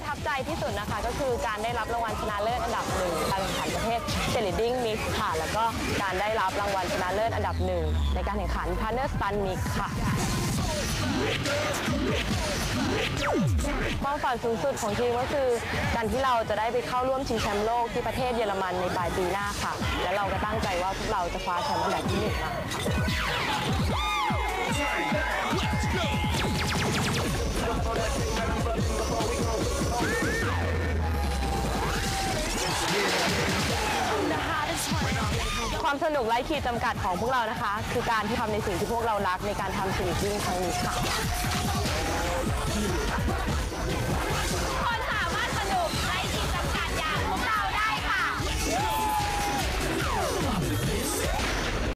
ประทับใจที่สุดนะคะ ก็คือการได้รับรางวัลชนะเลิศอันดับหนึ่งการแข่งขันประเภทเชลิดดิ้งมิกค่ะแล้วก็การได้รับรางวัลชนะเลิศอันดับหนึ่งในการแข่งขันพาร์เนอร์สตันมิกค่ะความฝันสูงสุดของทีมก็คือการที่เราจะได้ไปเข้าร่วมชิงแชมป์โลกที่ประเทศเยอรมันในปลายปีหน้าค่ะ และเราก็ตั้งใจว่าพวกเราจะคว้าแชมป์อันดับที่หนึ่งมา ความสนุกไร้ขีดจำกัดของพวกเรานะคะ คือการที่ทำในสิ่งที่พวกเรารักในการทำชีวิตยิ่งครั้งนี้ค่ะ